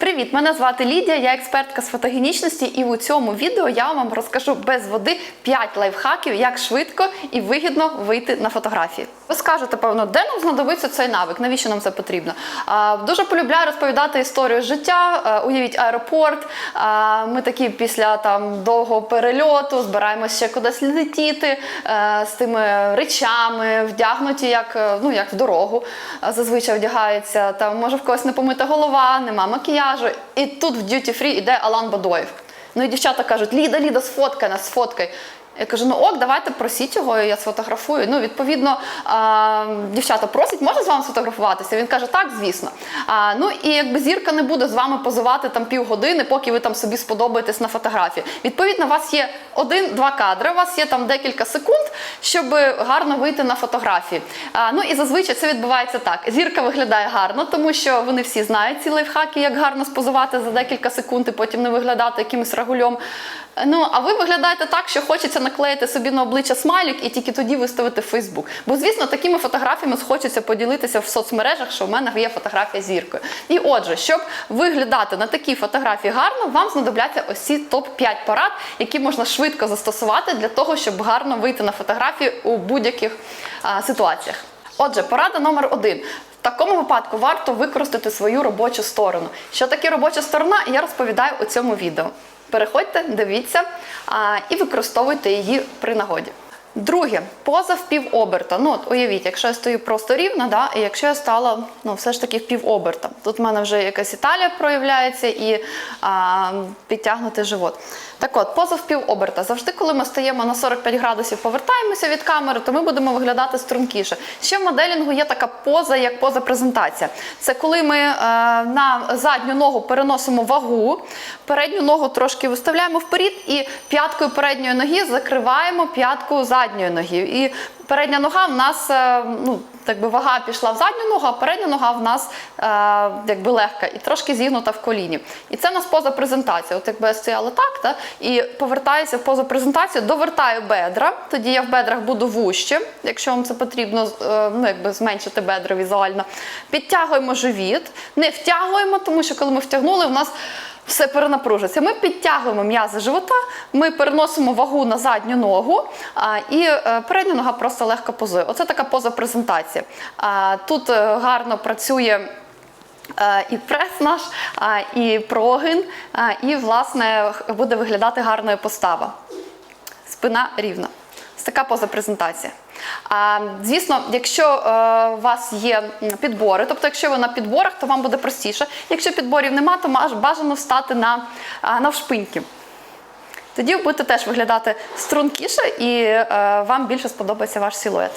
Привіт, мене звати Лідія, я експертка з фотогенічності, і у цьому відео я вам розкажу без води 5 лайфхаків, як швидко і вигідно вийти на фотографії. Ви скажете, певно, де нам знадобиться цей навик? Навіщо нам це потрібно? Дуже полюбляю розповідати історію життя. Уявіть аеропорт. Ми такі після там довгого перельоту збираємося ще кудись летіти з тими речами, вдягнуті як, ну, як в дорогу. Зазвичай вдягаються. Там може в когось не помита голова, нема макіяжу. І тут в duty free іде Алан Бадоєв. Ну і дівчата кажуть: Ліда, Ліда, сфоткай нас, сфоткай. Я кажу, ну ок, давайте просіть його, я сфотографую. Ну, відповідно, а, дівчата просять, можна з вами сфотографуватися? Він каже, так, звісно. А, ну і якби зірка не буде з вами позувати там півгодини, поки ви там собі сподобаєтесь на фотографії. Відповідно, у вас є один-два кадри, у вас є там декілька секунд, щоб гарно вийти на фотографії. А, ну і зазвичай це відбувається так. Зірка виглядає гарно, тому що вони всі знають ці лайфхаки, як гарно спозувати за декілька секунд і потім не виглядати якимось рагульом. Ну, а ви виглядаєте так, що хочеться наклеїти собі на обличчя смайлік і тільки тоді виставити в Фейсбук. Бо, звісно, такими фотографіями хочеться поділитися в соцмережах, що в мене є фотографія зіркою. І отже, щоб виглядати на такій фотографії гарно, вам знадобляться ось ці топ-5 порад, які можна швидко застосувати для того, щоб гарно вийти на фотографії у будь-яких ситуаціях. Отже, порада номер один. В такому випадку варто використати свою робочу сторону. Що таке робоча сторона, я розповідаю у цьому відео. Переходьте, дивіться а, і використовуйте її при нагоді. Друге, поза в півоберта. Ну, от уявіть, якщо я стою просто рівно, да, і якщо я стала ну, все ж таки в півоберта. Тут в мене вже якась італія проявляється і а, підтягнути живот. Так от, поза в півоберта. Завжди, коли ми стаємо на 45 градусів, повертаємося від камери, то ми будемо виглядати стрункіше. Ще в моделінгу є така поза, як поза презентація. Це коли ми е, на задню ногу переносимо вагу, передню ногу трошки виставляємо вперед і п'яткою передньої ноги закриваємо п'ятку задньої ноги. І передня нога в нас, е, ну, якби вага пішла в задню ногу, а передня нога в нас е, якби легка і трошки зігнута в коліні. І це в нас поза презентація. От якби я стояла так, та, і повертаюся в позу презентацію, довертаю бедра, тоді я в бедрах буду вужче, якщо вам це потрібно е, ну, якби зменшити бедра візуально. Підтягуємо живіт, не втягуємо, тому що коли ми втягнули, в нас все перенапружиться. Ми підтягуємо м'язи живота, ми переносимо вагу на задню ногу, і е, передня нога просто легко позує. Оце така поза презентація. Тут е, гарно працює. е, І прес наш, і прогин, і, власне, буде виглядати гарною постава. Спина рівна. Ось така поза презентація. А, звісно, якщо е, у вас є підбори, тобто якщо ви на підборах, то вам буде простіше. Якщо підборів нема, то бажано встати на, навшпиньки. Тоді будете теж виглядати стрункіше і е, вам більше сподобається ваш силует.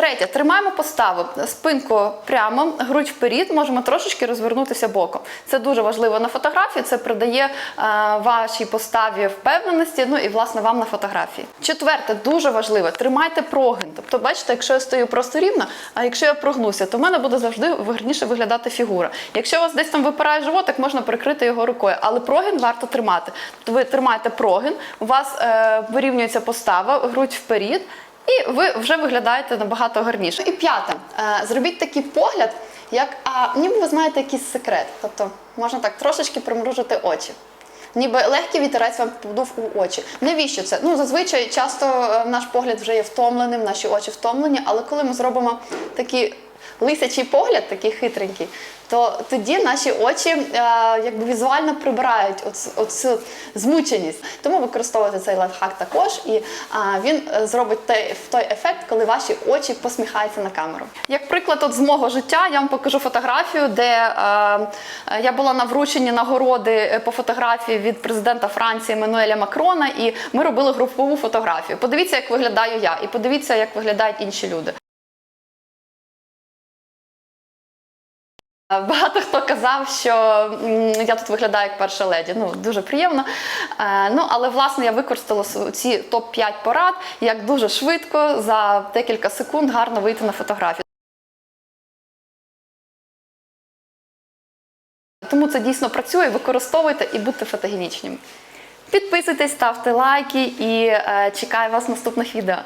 Третє, тримаємо поставу. Спинку прямо, грудь вперед, можемо трошечки розвернутися боком. Це дуже важливо на фотографії, це придає е, вашій поставі впевненості, ну і власне вам на фотографії. Четверте, дуже важливе, тримайте прогин. Тобто, бачите, якщо я стою просто рівно, а якщо я прогнуся, то в мене буде завжди гарніше виглядати фігура. Якщо у вас десь там випирає животик, можна прикрити його рукою, але прогин варто тримати. Тобто ви тримаєте прогин, у вас е, вирівнюється постава, грудь вперед. І ви вже виглядаєте набагато гарніше. І п'яте, зробіть такий погляд, як а, ніби ви знаєте якийсь секрет. Тобто можна так трошечки примружити очі. Ніби легкий вітерець вам подув у очі. Навіщо це? Ну зазвичай часто е, наш погляд вже є втомленим, наші очі втомлені, але коли ми зробимо такий лисячий погляд, такий хитренький, то тоді наші очі е, якби візуально прибирають оц- оцю змученість. Тому використовуйте цей лайфхак також, і а, він е, зробить той, той ефект, коли ваші очі посміхаються на камеру. Як приклад от з мого життя, я вам покажу фотографію, де е, е, я була на врученні нагороди е, по фотографії від президента Франції Еммануеля Макрона, і ми робили групову фотографію. Подивіться, як виглядаю я, і подивіться, як виглядають інші люди. Багато хто казав, що я тут виглядаю як перша леді. Ну дуже приємно. Е, ну але власне я використала ці топ 5 порад, як дуже швидко за декілька секунд гарно вийти на фотографію. Тому це дійсно працює. Використовуйте і будьте фотогенічними. Підписуйтесь, ставте лайки і е, чекаю вас в наступних відео.